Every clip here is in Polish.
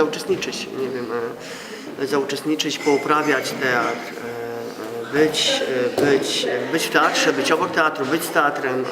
zauczestniczyć, nie wiem, e, zauczestniczyć, pouprawiać teatr, e, e, być, być, być w teatrze, być obok teatru, być z teatrem,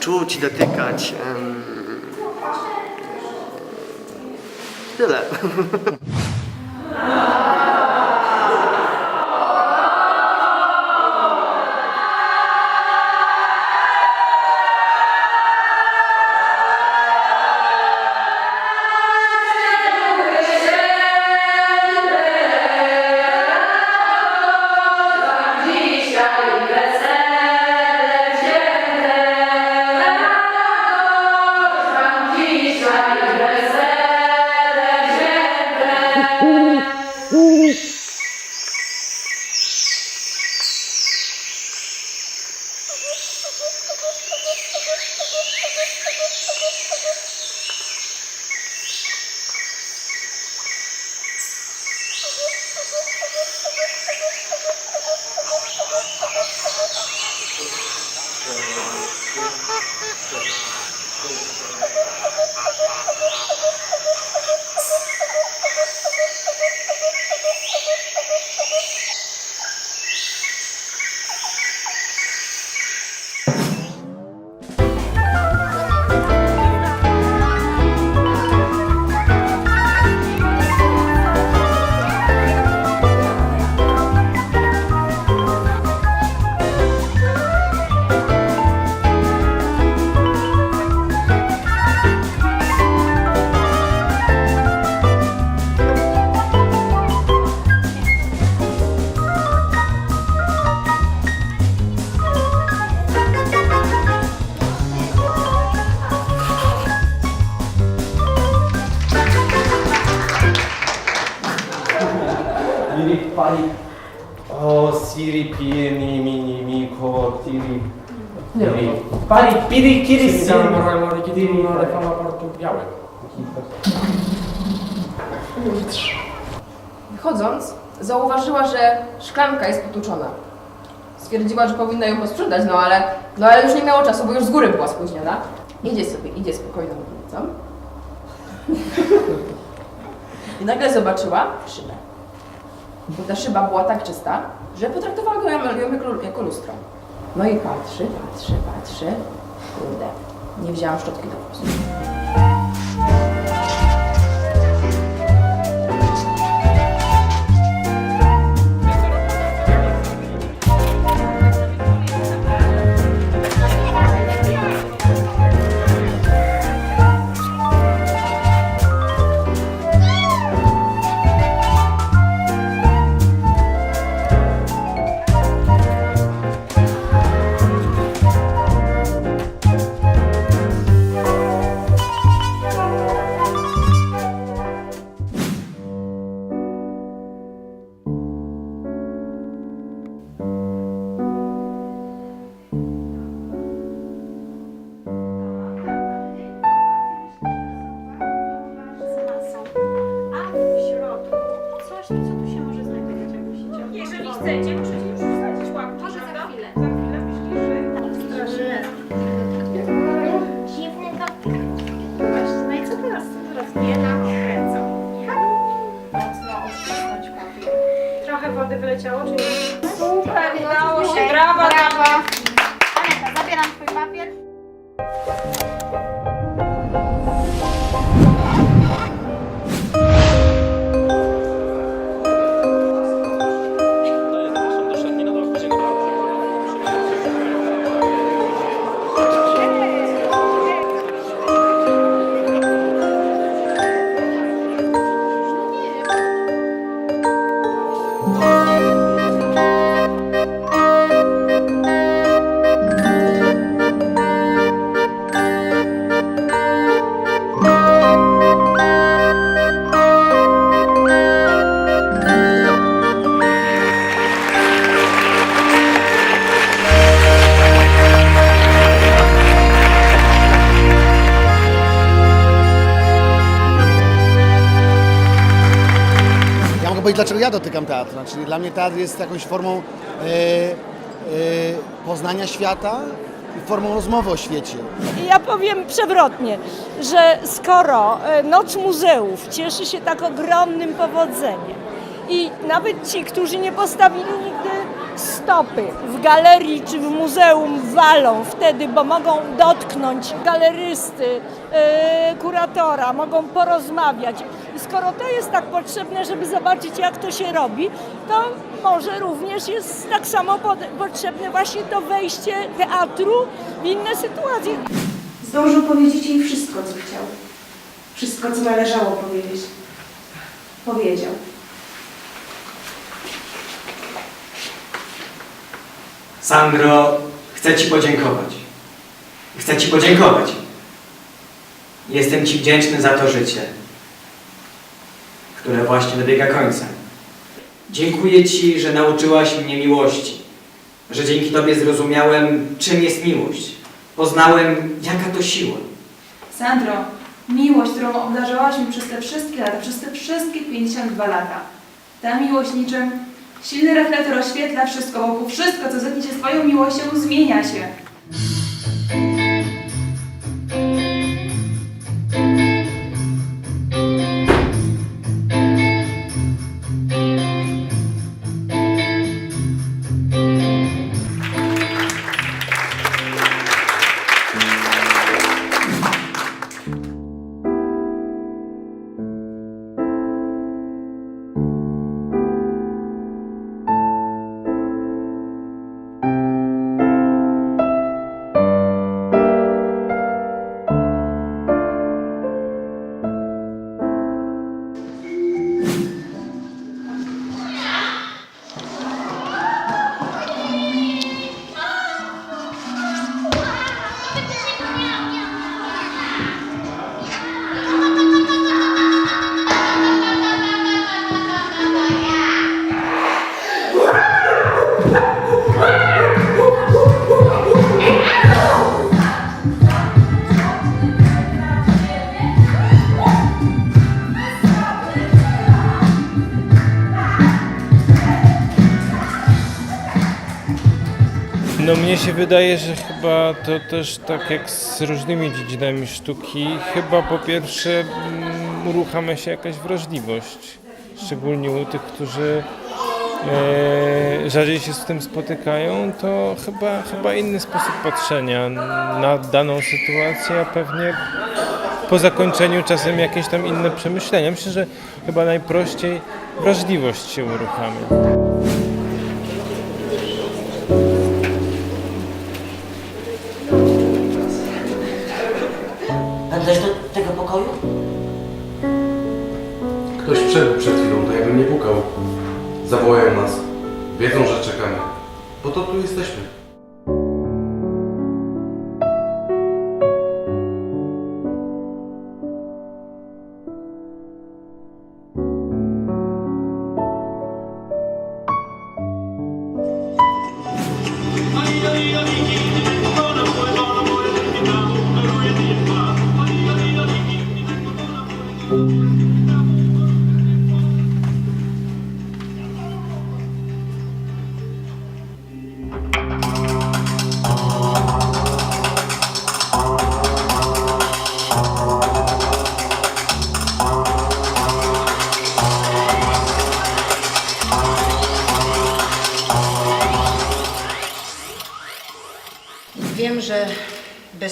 czuć, dotykać. Tyle. Pari piri kiri Sì, siri. vorremmo richiedere una reforma portugiale. Wychodząc, zauważyła, że szklanka jest potłuczona. Stwierdziła, że powinna ją posprzedać, no ale, no ale już nie miało czasu, bo już z góry była spóźniona. Idzie sobie, idzie spokojną ulicą. I nagle zobaczyła szybę. Bo ta szyba była tak czysta, że potraktowała go ją jako lustro. No i patrzy, patrzy, patrzy. Kurde, nie wzięłam szczotki do włosów. Chcecie, możecie już wsadzić łapki. Może za prawda? chwilę. Za chwilę myślisz, że... Straszne. Dziwny dotyk. Właśnie, no i co teraz? Co teraz? Nie nakręcą. Mocno papier. Trochę wody wyleciało, czy nie? Super, Udało się, brawa, brawo. Powiedzieć, dlaczego ja dotykam teatru. Znaczy, dla mnie teatr jest jakąś formą e, e, poznania świata i formą rozmowy o świecie. Ja powiem przewrotnie, że skoro e, Noc Muzeów cieszy się tak ogromnym powodzeniem i nawet ci, którzy nie postawili stopy w galerii czy w muzeum walą wtedy, bo mogą dotknąć galerysty, e, kuratora, mogą porozmawiać. Skoro to jest tak potrzebne, żeby zobaczyć jak to się robi, to może również jest tak samo potrzebne właśnie to wejście teatru w inne sytuacje. Zdążył powiedzieć jej wszystko, co chciał. Wszystko, co należało powiedzieć. Powiedział. Sandro, chcę Ci podziękować. Chcę Ci podziękować. Jestem Ci wdzięczny za to życie, które właśnie dobiega końca. Dziękuję Ci, że nauczyłaś mnie miłości, że dzięki Tobie zrozumiałem, czym jest miłość. Poznałem, jaka to siła. Sandro, miłość, którą obdarzałaś mi przez te wszystkie lata, przez te wszystkie 52 lata. Ta miłość niczym silny reflektor oświetla wszystko wokół. Wszystko, co zetknie się z Twoją miłością, zmienia się. Mnie się wydaje, że chyba to też tak jak z różnymi dziedzinami sztuki, chyba po pierwsze mm, uruchamia się jakaś wrażliwość, szczególnie u tych, którzy e, rzadziej się z tym spotykają, to chyba, chyba inny sposób patrzenia na daną sytuację, a pewnie po zakończeniu czasem jakieś tam inne przemyślenia. Myślę, że chyba najprościej wrażliwość się uruchamia. Wszedł przed chwilą, to jakbym nie pukał. Zawołają nas. Wiedzą, że czekamy. Po to tu jesteśmy.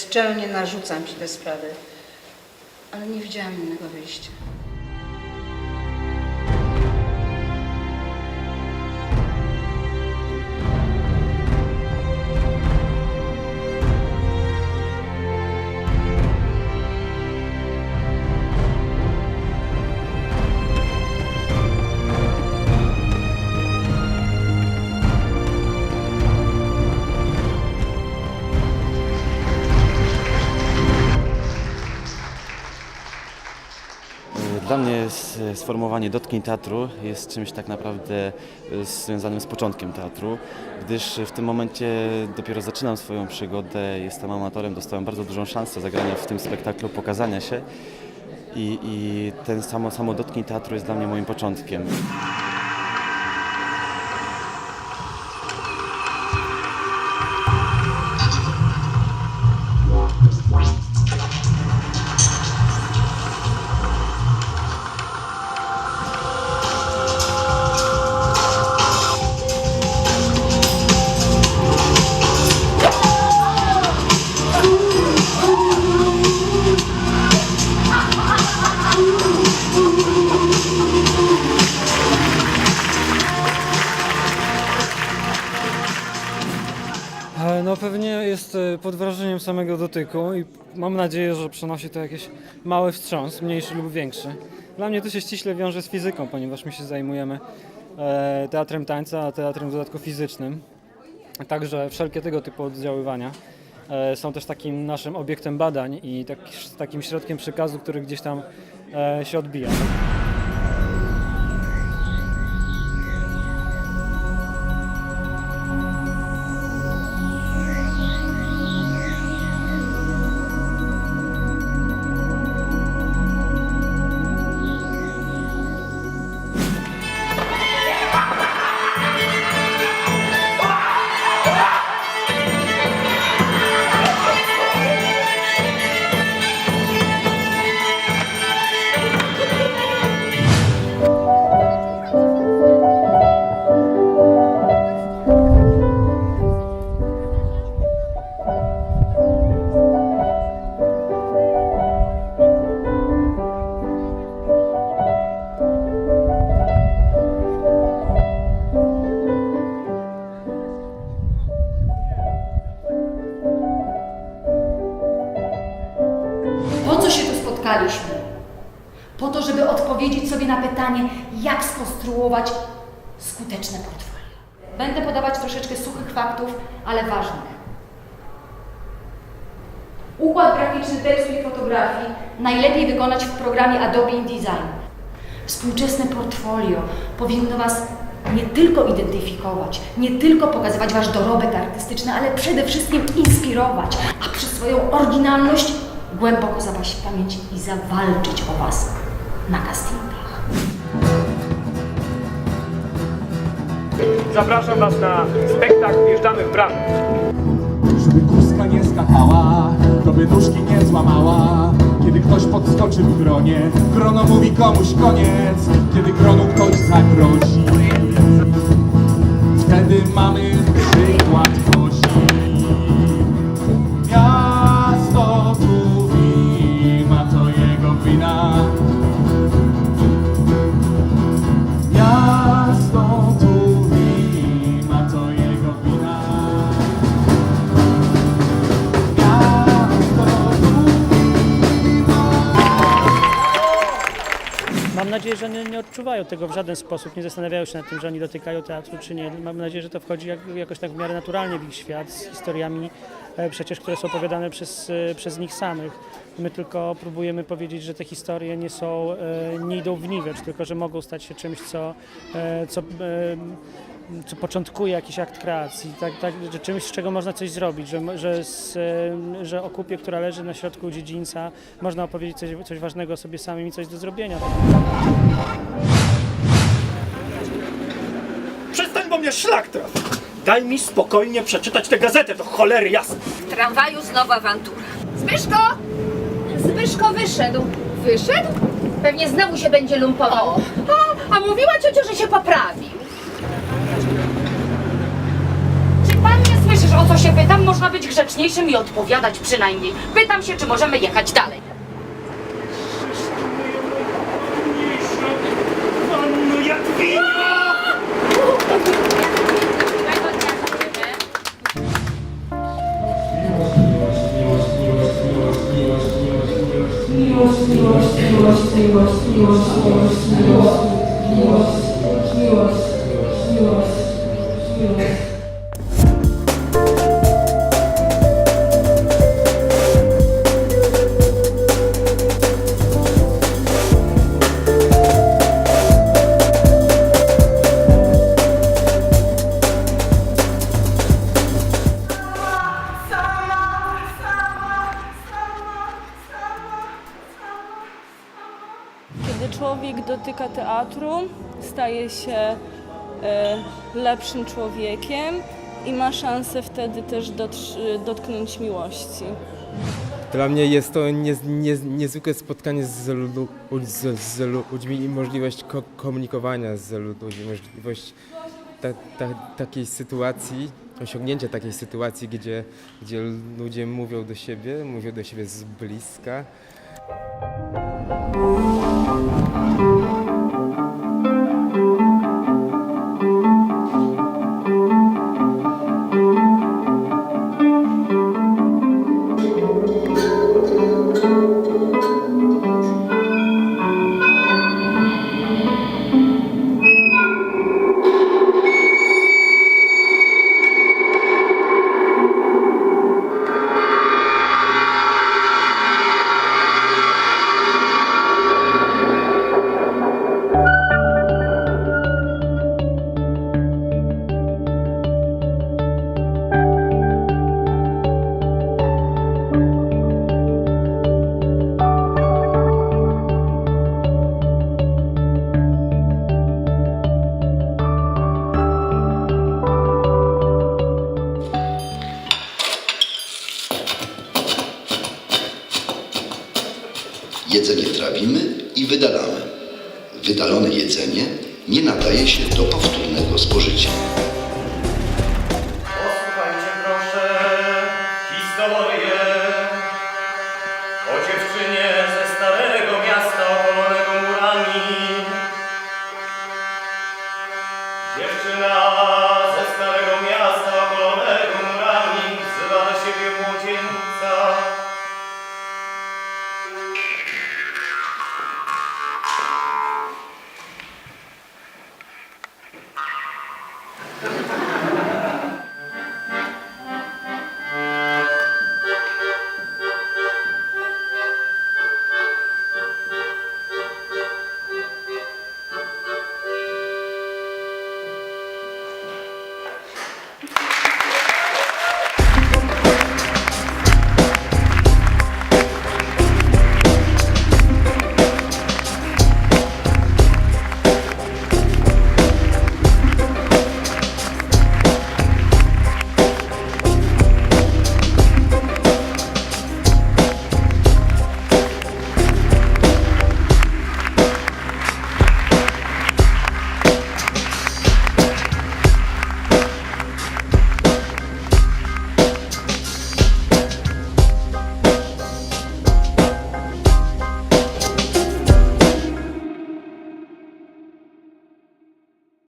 Bezczelnie narzucam Ci te sprawy, ale nie widziałam innego wyjścia. Sformułowanie Dotknij Teatru jest czymś tak naprawdę e, związanym z początkiem teatru, gdyż w tym momencie dopiero zaczynam swoją przygodę, jestem amatorem, dostałem bardzo dużą szansę zagrania w tym spektaklu, pokazania się i, i ten samo, samo teatru jest dla mnie moim początkiem. No pewnie jest e, pod wrażeniem samego dotyku i mam nadzieję, że przynosi to jakiś mały wstrząs, mniejszy lub większy. Dla mnie to się ściśle wiąże z fizyką, ponieważ my się zajmujemy e, teatrem tańca, a teatrem w dodatku fizycznym. Także wszelkie tego typu oddziaływania e, są też takim naszym obiektem badań i tak, takim środkiem przekazu, który gdzieś tam się odbija. Jak skonstruować skuteczne portfolio. Będę podawać troszeczkę suchych faktów, ale ważnych. Układ graficzny tekstu i fotografii najlepiej wykonać w programie Adobe InDesign. Współczesne portfolio powinno Was nie tylko identyfikować, nie tylko pokazywać Wasz dorobek artystyczny, ale przede wszystkim inspirować, a przez swoją oryginalność głęboko zapaść w pamięć i zawalczyć o Was na castingach. Zapraszam Was na spektakl Wjeżdżamy w bramę. Żeby kuska nie skakała, to by nóżki nie złamała. Kiedy ktoś podskoczy w gronie, grono mówi komuś koniec. Kiedy gronu ktoś zagrozi, wtedy mamy przykład odczuwają tego w żaden sposób, nie zastanawiają się nad tym, że oni dotykają teatru czy nie. Mam nadzieję, że to wchodzi jak, jakoś tak w miarę naturalnie w ich świat z historiami przecież, które są opowiadane przez, e, przez nich samych. My tylko próbujemy powiedzieć, że te historie nie są, e, nie idą w niwecz, tylko że mogą stać się czymś, co, e, co, e, co początkuje jakiś akt kreacji, tak, tak, że czymś, z czego można coś zrobić, że, że, z, e, że o kupie, która leży na środku dziedzińca, można opowiedzieć coś, coś ważnego sobie samym i coś do zrobienia. Przestań, bo mnie szlak trafi. Daj mi spokojnie przeczytać tę gazetę, do cholery jasne. W tramwaju znowu awantura. Zbyszko! Zbyszko wyszedł. Wyszedł? Pewnie znowu się będzie lumpował. A, a mówiła ciocia, że się poprawił. Czy pan nie słyszysz, o co się pytam? Można być grzeczniejszym i odpowiadać przynajmniej. Pytam się, czy możemy jechać dalej. Się e, lepszym człowiekiem i ma szansę wtedy też dotknąć miłości. Dla mnie jest to nie, nie, niezwykłe spotkanie z, z, z ludźmi i możliwość ko- komunikowania z ludźmi, możliwość ta, ta, takiej sytuacji, osiągnięcia takiej sytuacji, gdzie, gdzie ludzie mówią do siebie, mówią do siebie z bliska. Jedzenie trawimy i wydalamy. Wydalone jedzenie nie nadaje się do powtórnego spożycia.